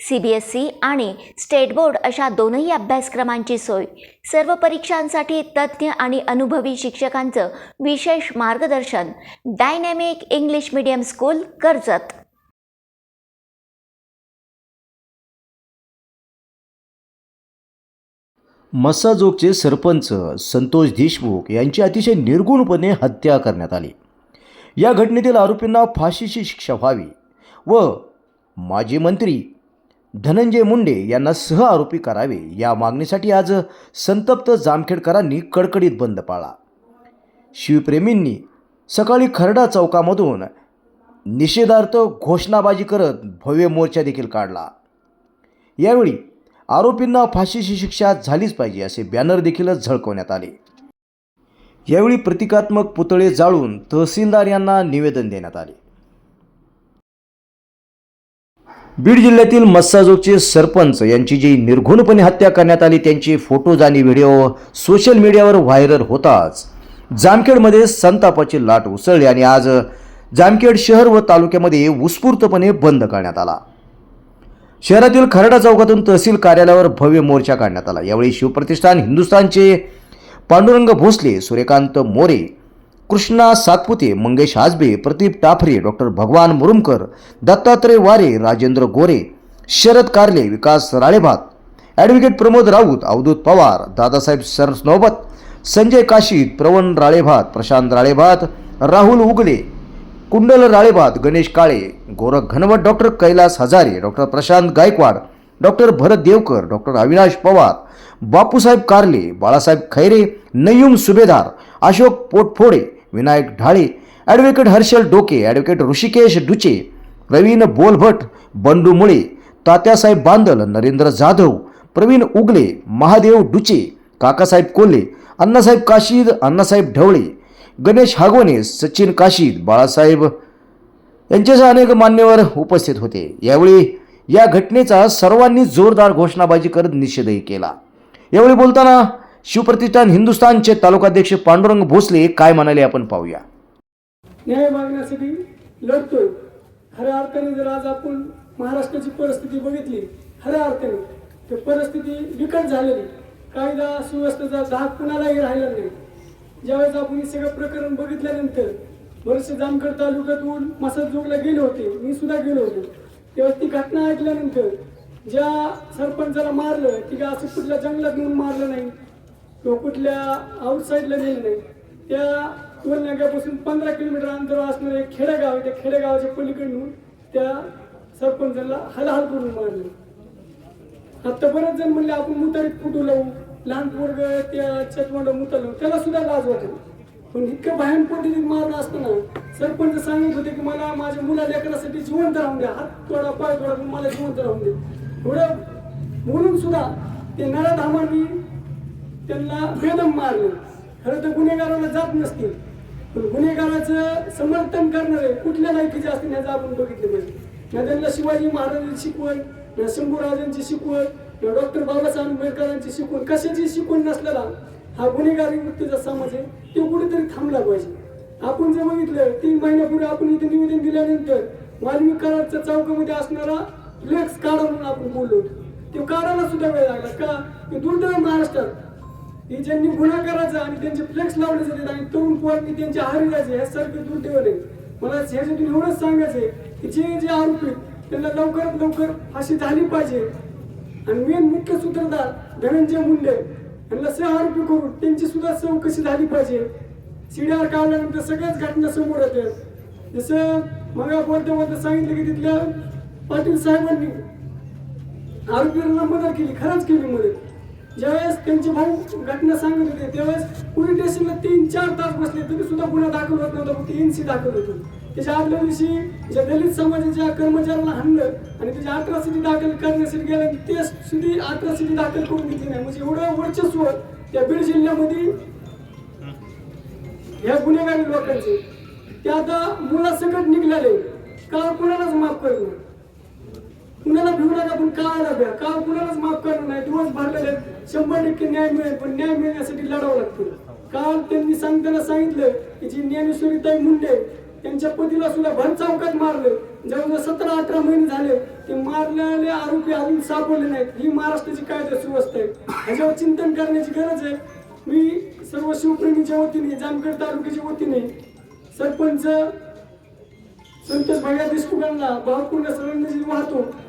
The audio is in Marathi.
सी बी एस सी आणि स्टेट बोर्ड अशा दोनही अभ्यासक्रमांची सोय. सर्व परीक्षांसाठी तज्ज्ञ आणि अनुभवी शिक्षकांचं विशेष मार्गदर्शन. Dynamic English medium school Karjat. मस्साजोगचे सरपंच संतोष देशमुख यांची अतिशय निर्गुणपणे हत्या करण्यात आली. या घटनेतील आरोपींना फाशीची शिक्षा व्हावी व माजी मंत्री धनंजय मुंडे यांना सह आरोपी करावे या मागणीसाठी आज संतप्त जामखेडकरांनी कडकडीत बंद पाळला. शिवप्रेमींनी सकाळी खरडा चौकामधून निषेधार्थ घोषणाबाजी करत भव्य मोर्चा देखील काढला. यावेळी आरोपींना फाशीची शिक्षा झालीच पाहिजे असे बॅनर देखील झळकवण्यात आले. यावेळी प्रतिकात्मक पुतळे जाळून तहसीलदार यांना निवेदन देण्यात आले. बीड जिल्ह्यातील मस्साजोगचे सरपंच यांची जी निर्घुणपणे हत्या करण्यात आली त्यांचे फोटोज आणि व्हिडिओ सोशल मीडियावर व्हायरल होताच. जामखेडमध्ये संतापाची लाट उसळली आणि आज जामखेड शहर व तालुक्यामध्ये उत्स्फूर्तपणे बंद करण्यात आला. शहरातील खरडा चौकातून तहसील कार्यालयावर भव्य मोर्चा काढण्यात आला. यावेळी Shivpratishthan हिंदुस्थानचे Pandurang Bhosale Suryakant More Krishna Satpute Mangesh Ajbe Pradeep Tafre doctor Bhagwan Murumkar Dattatray Ware Rajendra Gore Sharad Karle Vikas Ralebhat advocate Pramod Raut Avdhut Pawar Dadasaheb Sarnobat Sanjay Kashid Pravan Ralebhat Prashant Ralebhat Rahul Ugale Kundal Ralebhat Ganesh Kale Gorakh Ghanwat doctor Kailas Hazare doctor Prashant Gaikwad doctor Bharat Devkar doctor Avinash Pawar Bapusaheb Karle Balasaheb Khaire Nayum Subhedar Ashok Potphode Vinayak Dhale advocate Harshal Doke advocate Rishikesh Duche Pravin Bolbhat Bandu Mule Tatyasaheb Bandal Narendra Jadhav Pravin उगले महादेव डुचे काकासाहेब कोल्हे अण्णासाहेब काशीद अण्णासाहेब ढवळे गणेश हागवणे सचिन काशीद बाळासाहेब यांच्यासह अनेक मान्यवर उपस्थित होते. यावेळी या घटनेचा सर्वांनी जोरदार घोषणाबाजी करत निषेधही केला. यावेळी बोलताना शिवप्रतिष्ठान हिंदुस्थानचे तालुकाध्यक्ष पांडुरंग भोसले काय म्हणाले आपण पाहूया. न्याय मागण्यासाठी लढतोय. खऱ्या अर्थाने जर आज आपण महाराष्ट्राची परिस्थिती बघितली खऱ्या अर्थाने तर परिस्थिती बिकट झालेली. कायदा सुव्यवस्थेचा धाक कुणालाही राहिला नाही. ज्यावेळेस आपण हे सगळं प्रकरण बघितल्यानंतर बरेचसे जामखेड तालुक्यातून मसाजोगला गेले होते मी सुद्धा गेलो होतो. तेव्हा ती घटना ऐकल्यानंतर ज्या सरपंचाला मारलं ती असं कुठल्या जंगलात नेऊन मारलं नाही? तो कुठल्या आउटसाईडला नेलं नाही त्या टोलनाक्यापासून पंधरा किलोमीटर अंतरावर असणारं एक खेडेगाव आहे. त्या खेडेगावाच्या पलीकडून त्या सरपंचाला हलाहल करून मारले. आता बरेच जण म्हणले आपण मुतारीत फुटू लावू? लहान पोरग त्या चटमंड मुता लावू. त्याला सुद्धा लाज वाटेल. पण इतकं भयान पद्धतीत मारलं असताना सरपंच सांगत होते की मला माझ्या मुला लेकरासाठी जिवंत राहून द्या. हात थोडा पाय थोडा मला जिवंत राहून दे एवढं बोलून सुद्धा ते नराधामांनी त्यांना बेदम मारलं. खरं तर गुन्हेगाराला जात नसतील. पण गुन्हेगाराचं समर्थन करणारे कुठल्या लायकीचे असतील ह्याचं आपण बघितलं पाहिजे. ना त्यांना शिवाजी महाराजांची शिकवण ना शंभूराजांची शिकवण ना डॉक्टर बाबासाहेब आंबेडकरांची शिकवण. कशाची शिकवण नसलेला हा गुन्हेगारी वृत्तीचा समाज आहे. तो कुठेतरी थांबला पाहिजे. आपण जर बघितलं तीन महिन्यापूर्वी आपण इथे निवेदन दिल्यानंतर वाल्मिक कराडच्या चौकामध्ये असणारा फ्लेक्स काढा म्हणून आपण बोललो होतो. ते काढायला सुद्धा वेळ लागला. का? ते दुर्दैव महाराष्ट्रात की ज्यांनी गुन्हा करायचा आणि त्यांचे फ्लेक्स लावले जातात आणि तरुण पोरांनी त्यांचे आहारी जायचे ह्यासारखे दुर्दैव नाही. मला ह्याच्यातून एवढंच सांगायचंय की जे जे आरोपी आहेत, त्यांना लवकरात लवकर फाशी झाली पाहिजे. आणि मेन मुख्य सूत्रधार धनंजय मुंडे यांना सह आरोपी करून त्यांची सुद्धा चौकशी झाली पाहिजे. सीडीआर काढल्यानंतर सगळ्याच घटना समोर येतात जसं मग बोलता बोलता सांगितलं की तिथल्या पाटील साहेबांनी आरोपींना मदत केली खरंच केली मदत. ज्यावेळेस त्यांचे भाऊ घटना सांगत होते त्यावेळेस पोलीस स्टेशनला तीन चार तास बसले तरी सुद्धा गुन्हा दाखल होत नव्हता फक्त एनसी दाखल होतो. त्याच्या आदल्या दिवशी ज्या दलित समाजाच्या कर्मचाऱ्याला हाणलं आणि त्याची अट्रॉसिटी दाखल करण्यासाठी गेलं ते सुद्धा अट्रॉसिटी दाखल करून घेतली नाही. म्हणजे एवढं वर्चस्व त्या बीड जिल्ह्यामध्ये ह्या गुन्हेगारी लोकांचे. ते आता मुलासकट निघाले. का कुणालाच माफ करू कुणाला भिऊ नका पण काळाला भ्या. काळ कुणालाच माफ करणार नाही. दिवस भरलेले शंभर टक्के न्याय मिळेल पण न्याय मिळण्यासाठी लढावं लागतो. काल त्यांनी सांगताना सांगितलं की जी ज्ञानेश्वरीताई मुंडे त्यांच्या पतीला सुद्धा भर चौकात मारलं. जवळजवळ सतरा अठरा महिने झाले. ते मारलेले आरोपी अजून सापडले नाहीत. ही महाराष्ट्राची कायदा सुव्यवस्था आहे ह्याच्यावर चिंतन करण्याची गरज आहे. मी सर्व शिवप्रेमीच्या वतीने जामखेड तालुक्याच्या वतीने सरपंच संतोष भैया देशमुखांना भावपूर्ण श्रद्धांजली वाहतो.